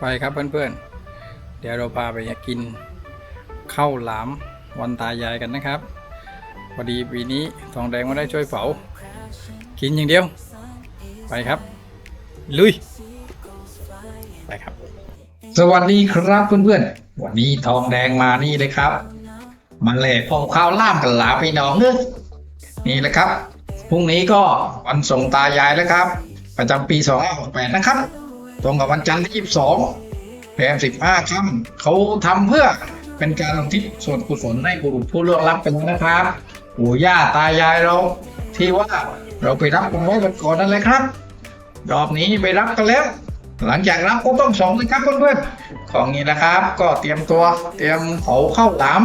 ไปครับเพื่อนๆ เดี๋ยวเราพาไปกินข้าวหลามวันตายายกันนะครับพอดีปีนี้ทองแดงไม่ได้ช่วยเผา กินอย่างเดียว ไปครับ ลุย ไปครับ สวัสดีครับเพื่อนๆ วันนี้ทองแดงมานี่เลยครับ มันแหล่พอข้าวล่ามกันหลาพี่น้องเนอะนี่แหละครับพรุ่งนี้ก็วันส่งตายายแล้วครับ ประจำปี2568นะครับ ตรงกับวันจันทร์ที่22แรม15ค่ำเขาทำเพื่อเป็นการอุทิศส่วนกุศลให้บุรุษผู้ล่วงลับไปแล้วนะครับปู่ย่าตายายเรา ที่ว่าเราไปรับกันไว้วันก่อนนั่นแหละครับรอบนี้ไปรับกันแล้ว หลังจากรับก็ต้องส่งเลยครับเพื่อนๆของนี้นะครับ ก็เตรียมตัวเตรียมเผาข้าวหลาม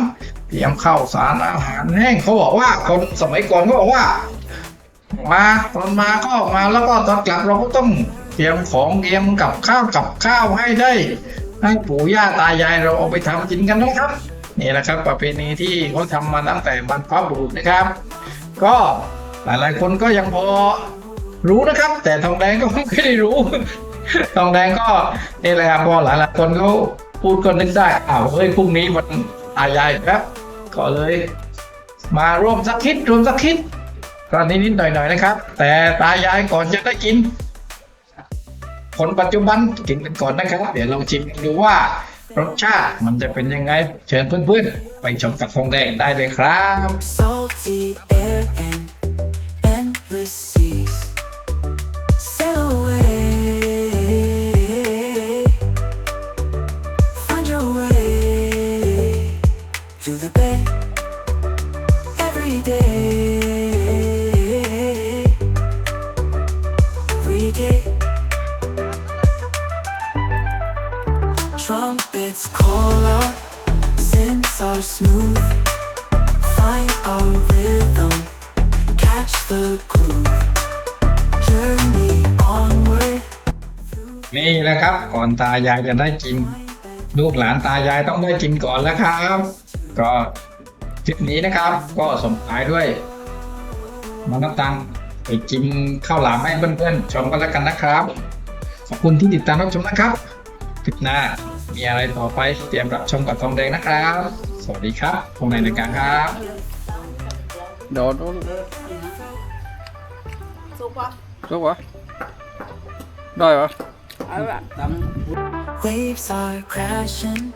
เตรียมข้าวสารอาหารแห้งเขาบอกว่าคนสมัยก่อนเขาบอกว่า มาตอนมาก็มาแล้วก็ตอนกลับเราก็ต้อง เตรียมของเตรียมกับข้าวกับข้าวให้ได้ ให้ปู่ย่าตายายเราเอาไปทำกินกันนะครับนี่แหละครับ ประเพณีที่เขาทำมาตั้งแต่บรรพบุรุษนะครับ ก็หลายๆ คนก็ยังพอรู้นะครับ แต่ทองแดงก็ไม่ได้รู้ ทองแดงก็นี่แหละครับพอหลายๆคนเขาพูดก็นึกได้อ้าวเฮ้ยพรุ่งนี้วันตายายครับก็เลย มาร่วมสักคิดรวมสักคิดก็นิดๆหน่อยๆนะครับ แต่ตายายก่อนจะได้กิน ผลปัจจุบันกินกันก่อนนะครับ เดี๋ยวเราชิมดูว่ารสชาติมันจะเป็นยังไง เชิญเพื่อนๆ ไปชมกับทองแดงได้เลยครับ Salty air and endless seas sail away. Find your way to the bay every day. So smooth. Find our rhythm, catch the groove. Journey onward. นี่แหละครับ ก่อนตายายจะได้กิน ลูกหลานตายายต้องได้กินก่อนแล้วครับ ก็คลิปนี้นะครับ ก็ส่งท้ายด้วยมาน้ำตังไปกินข้าวหลามให้เพื่อนๆชมกันแล้วกันนะครับ ขอบคุณที่ติดตามรับชมนะครับคลิปหน้า มีอะไรต่อไปเตรียมรับชมกับทองแดงนะครับ สวัสดีครับทองแดงในการครับโดดสุกปะสุกปะได้ปะ Waves are crashing,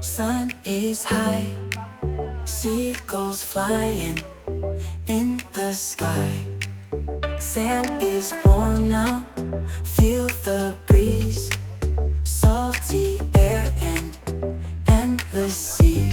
sun is high, seagulls flying in the sky. Sand is warm now. the sea.